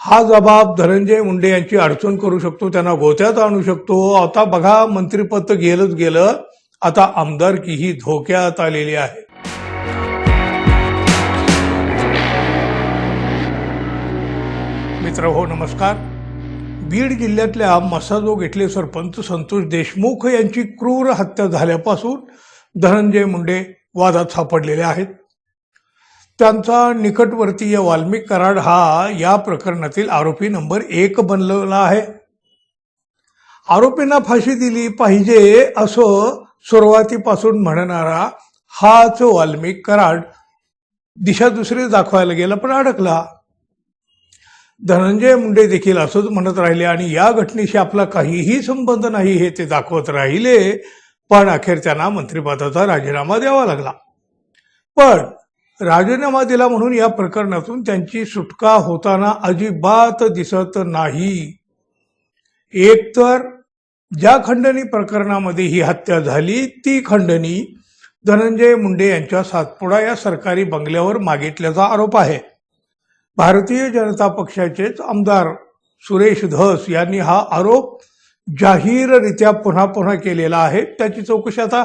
हा जबाब धनंजय मुंडे यांची अडचण करू शकतो त्यांना गोत्यात आणू शकतो. आता बघा मंत्रिपद तर गेलंच गेलं. आता आमदारकी ही धोक्यात आलेली आहे मित्र हो नमस्कार. बीड जिल्ह्यातल्या मसाजोग इथले सरपंच संतोष देशमुख यांची क्रूर हत्या झाल्यापासून धनंजय मुंडे वादात सापडलेले आहेत. त्यांचा निकटवर्तीय वाल्मिक कराड हा या प्रकरणातील आरोपी नंबर एक बनलेला आहे. आरोपींना फाशी दिली पाहिजे असं सुरुवातीपासून म्हणणारा हाच वाल्मिक कराड दिशा दुसरी दाखवायला गेला पण अडकला. धनंजय मुंडे देखील असंच म्हणत राहिले आणि या घटनेशी आपला काहीही संबंध नाही हे ते दाखवत राहिले पण अखेर त्यांना मंत्रिपदाचा राजीनामा द्यावा लागला. पण राजीनामा दिला म्हणून या प्रकरणातून त्यांची सुटका होताना अजिबात दिसत नाही. एकतर ज्या खंडणी प्रकरणामध्ये ही हत्या झाली ती खंडणी धनंजय मुंडे यांच्या सातपुडा या सरकारी बंगल्यावर मागितल्याचा आरोप आहे. भारतीय जनता पक्षाचेच आमदार सुरेश धस यांनी हा आरोप जाहीररित्या पुन्हा पुन्हा केलेला आहे. त्याची चौकशी आता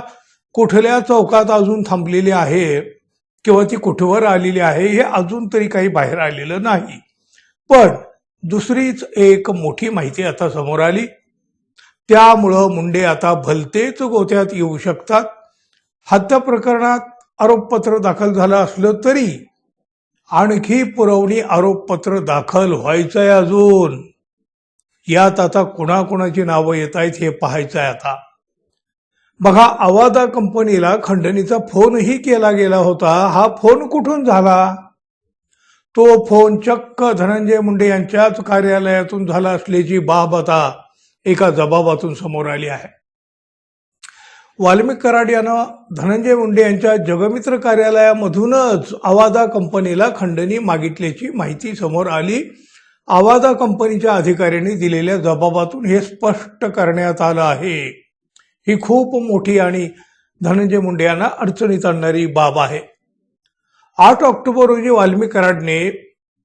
कुठल्या चौकात अजून थांबलेली आहे? किंवा ती कुठवर आलेली आहे हे अजून तरी काही बाहेर आलेलं नाही. पण दुसरीच एक मोठी माहिती आता समोर आली. त्यामुळं मुंडे आता भलतेच गोत्यात येऊ शकतात. हत्या प्रकरणात आरोपपत्र दाखल झालं असलं तरी आणखी पुरवणी आरोपपत्र दाखल व्हायचंय अजून. यात आता कुणाकुणाची नावं येत आहेत हे पाहायचं आहे आता. बघा अवादा कंपनीला खंडणीचा फोनही केला गेला होता. हा फोन कुठून झाला? तो फोन चक्क धनंजय मुंडे यांच्याच कार्यालयातून झाला असल्याची बाब आता एका जबाबातून समोर आली आहे. वाल्मिक कराड यानं धनंजय मुंडे यांच्या जगमित्र कार्यालयामधूनच आवादा कंपनीला खंडणी मागितल्याची माहिती समोर आली. आवादा कंपनीच्या अधिकाऱ्यांनी दिलेल्या जबाबातून हे स्पष्ट करण्यात आलं आहे. ही खूप मोठी आणि धनंजय मुंडे यांना अडचणीत आणणारी बाब आहे. आठ ऑक्टोबर रोजी वाल्मी कराडने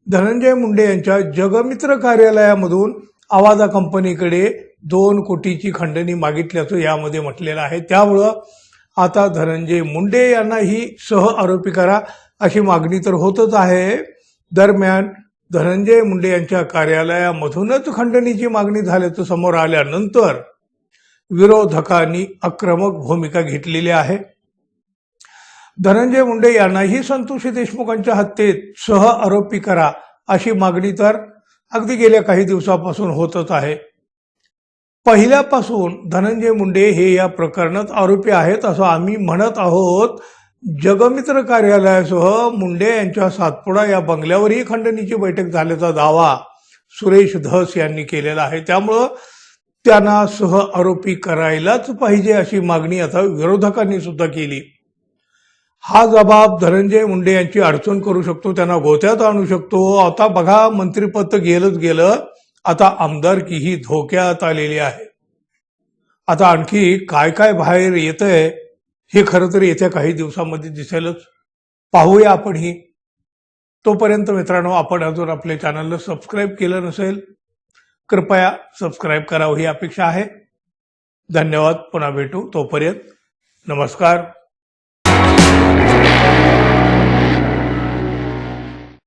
धनंजय मुंडे यांच्या जगमित्र कार्यालयामधून आवाजा कंपनीकडे दोन कोटीची खंडणी मागितल्याचं यामध्ये म्हटलेलं आहे. त्यामुळं आता धनंजय मुंडे यांनाही सह आरोपी करा अशी मागणी तर होतच आहे. दरम्यान धनंजय मुंडे यांच्या कार्यालयामधूनच खंडणीची मागणी झाल्याचं समोर आल्यानंतर विरोधकांनी आक्रमक भूमिका घेतलेली आहे. धनंजय मुंडे यांनाही संतोषी देशमुखांच्या हत्येत सह आरोपी करा अशी मागणी तर अगदी गेल्या काही दिवसापासून होतच आहे. पहिल्यापासून धनंजय मुंडे हे या प्रकरणात आरोपी आहेत असं आम्ही म्हणत आहोत. जगमित्र कार्यालयासह मुंडे यांच्या सातपुडा या बंगल्यावरही खंडणीची बैठक झाल्याचा दावा सुरेश धस यांनी केलेला आहे. त्यामुळं त्यांना सह आरोपी करायलाच पाहिजे अशी मागणी आता विरोधकांनी सुद्धा केली. हा जबाब धनंजय मुंडे यांची अडचण करू शकतो त्यांना गोत्यात आणू शकतो. आता बघा मंत्रिपद गेलंच गेलं आता आमदारकीही धोक्यात आलेली आहे. आता आणखी काय काय बाहेर येतंय हे खरं तर येत्या काही दिवसामध्ये दिसेलच. पाहूया आपण ही तोपर्यंत मित्रांनो आपण अजून आपल्या चॅनलला सबस्क्राईब केलं नसेल कृपया सबस्क्राईब करावं ही अपेक्षा आहे. धन्यवाद. पुन्हा भेटू तोपर्यंत. नमस्कार.